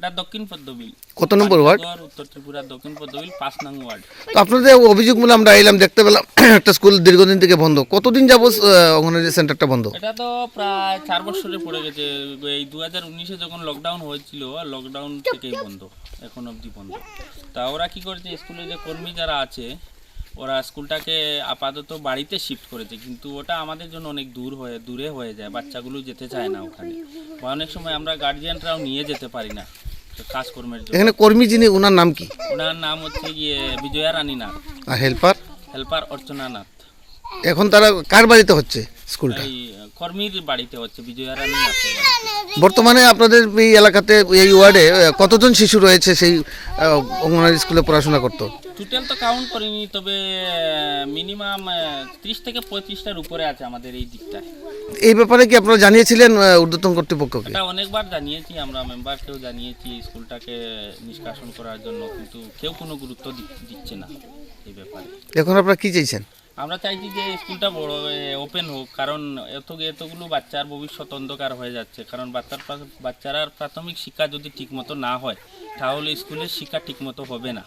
এটা দক্ষিণ পদ্মবিল। কত নম্বর ওয়ার্ড? উত্তর ত্রিপুরা দক্ষিণ পদ্মবিল পাঁচ নং ওয়ার্ড। তো আপনাদের অভিযোগ মূলে আমরা এলাম দেখতে পেলাম একটা স্কুল দীর্ঘদিন থেকে বন্ধ। কতদিন যাব অঙ্গনওয়াড়ি সেন্টারটা বন্ধ? এটা তো প্রায় চার বছরে পড়ে গেছে। এই দু হাজার উনিশে যখন লকডাউন হয়েছিল লকডাউন থেকেই বন্ধ এখন অবধি বন্ধ। তা ওরা কি করেছে স্কুলে যে কর্মী যারা আছে ওরা স্কুলটাকে আপাতত বাড়িতে শিফট করেছে। কিন্তু ওটা আমাদের জন্য অনেক দূর হয়ে দূরে হয়ে যায় বাচ্চাগুলো যেতে চায় না ওখানে। বা অনেক সময় আমরা গার্জিয়ানরাও নিয়ে যেতে পারি না। কাজকর্মের জন্য। এখানে কর্মী যিনি ওনার নাম কি? ওনার নাম হচ্ছে গিয়ে বিজয়া রানী নাথ। আর হেল্পার? হেল্পার অর্চনা নাথ। এখন তারা কার বাড়িতে হচ্ছে স্কুলটা? এই কর্মীর বাড়িতে হচ্ছে বিজয়া রানী নাথের বাড়িতে। বর্তমানে আপনাদের এই এলাকাতে এই ওয়ার্ডে আহ, কতজন শিশু রয়েছে সেই আহ, অঙ্গনওয়াড়ি স্কুলে পড়াশোনা করতো? টোটাল তো কাউন্ট করিনি তবে মিনিমাম ত্রিশ থেকে পঁয়ত্রিশটার উপরে আছে আমাদের এই দিকটায়। এই ব্যাপারে কি আপনারা জানিয়েছিলেন ঊর্ধ্বতন কর্তৃপক্ষকে? এটা অনেকবার জানিয়েছি আমরা মেম্বারকেও জানিয়েছি স্কুলটাকে নিষ্কাশন করার জন্য কিন্তু কেউ কোনো গুরুত্ব দিচ্ছে না এই ব্যাপারে। এখন আপনারা কি চাইছেন? আমরা চাইছি যে স্কুলটা বড় ওপেন হোক কারণ এত এতগুলো বাচ্চার ভবিষ্যৎ অন্ধকার হয়ে যাচ্ছে কারণ বাচ্চার বাচ্চারা প্রাথমিক শিক্ষা যদি ঠিকমতো না হয় তাহলে স্কুলের শিক্ষা ঠিকমতো হবে না।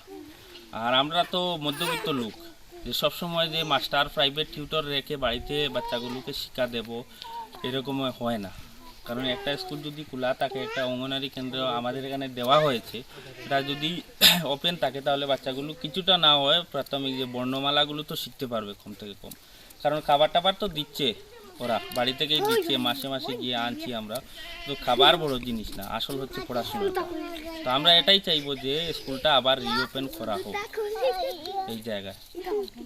আর আমরা তো মধ্যবিত্ত লোক যে সব সময় যে মাস্টার প্রাইভেট টিউটর রেখে বাড়িতে বাচ্চাগুলোকে শিক্ষা দেব, এরকম হয় না। কারণ একটা স্কুল যদি খোলা থাকে, একটা অঙ্গনারী কেন্দ্র আমাদের এখানে দেওয়া হয়েছে এটা যদি ওপেন থাকে, তাহলে বাচ্চাগুলো কিছুটা না হয়, প্রাথমিক যে বর্ণমালাগুলো তো শিখতে পারবে কম থেকে কম। কারণ খাবার টাবার তো দিচ্ছে। ওরা বাড়ি থেকেই দিচ্ছে মাসে মাসে গিয়ে আনছি আমরা। তো খাবার বড় জিনিস না, আসল হচ্ছে পড়াশোনা। তো আমরা এটাই চাইব যে স্কুলটা আবার রিওপেন করা হোক। এই জায়গায়।